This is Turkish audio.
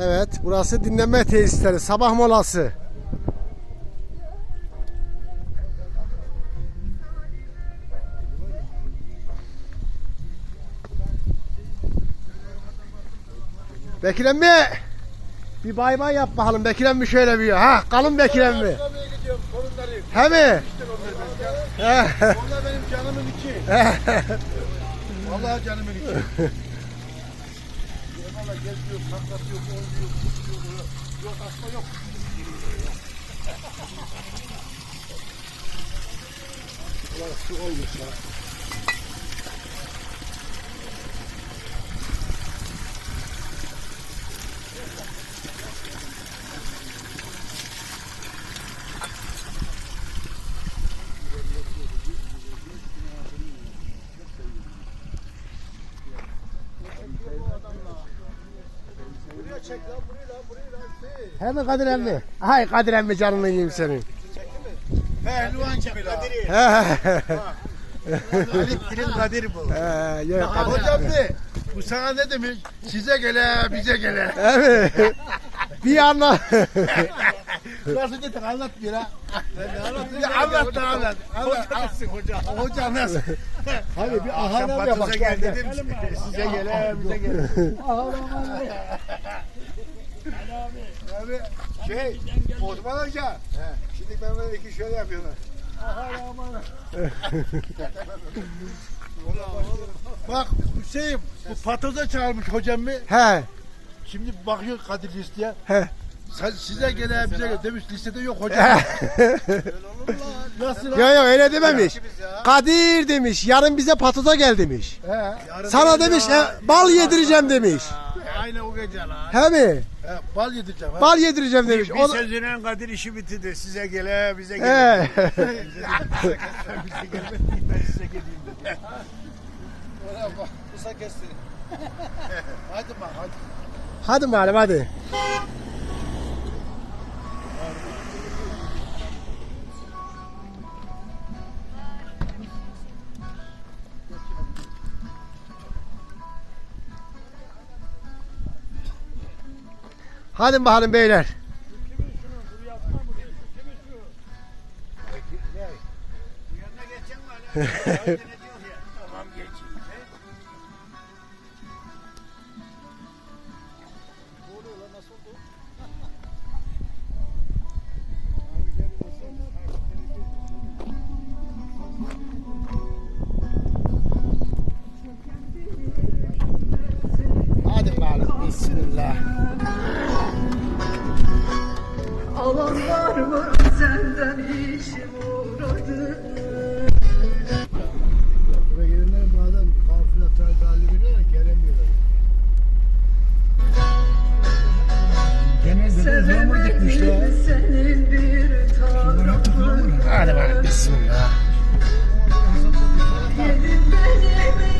Evet, burası dinlenme tesisleri, sabah molası. Bekir emmi, bir bay bay yap bakalım. Bekir emmi şöyle bir ha, kalın Bekir emmi. He mi? İşte. Onlar benim canımın içi. Vallahi canımın içi. Valla geziyor, saklatıyor, oynuyor, tutuyor. Yok asma yok. Ulan su olmuş ya. Buraya çek lan, buraya lan, buraya lan. Şey. He mi Kadir emmi? Hay Kadir emmi canını yiyeyim senin. Pehlivan gibi lan. He. Ali Kirin Kadir bu. He, yok Kadir. Hocam ne? Bu sana ne demiş? Size gele, bize gele. Mi? Bir anla. Nasıl dedin anlat bir ha. Anlat da anlat. Anlat. Hocam hoca. Hoca nasıl? Hadi bir gel dedim. Size gele, bize gele. Abi şey, Osman Hoca. Şimdi ben böyle iki şöyle yapıyorlar. Bak Hüseyin bu patoza çağırmış hocam mı? He. Şimdi bakıyor Kadir listeye. He. Sen, size gele bize gele demiş listede yok hocam. Nasıl Yok yok öyle dememiş. Kadir demiş yarın bize patoza gel demiş. He. Sana demiş bal yedireceğim demiş. Aynı o gece lan. He mi? He, bal yedireceğim. ha. Bal yedireceğim demiş. Bir O da- sözüne Kadir işi bitirdi. Size gele, bize gele. He. bize gelmedi, ben size geleyim dedi. Ulan bak, Kısa kestin. hadi bak hadi. Hadi madem hadi. Hadi bakalım beyler. Shit.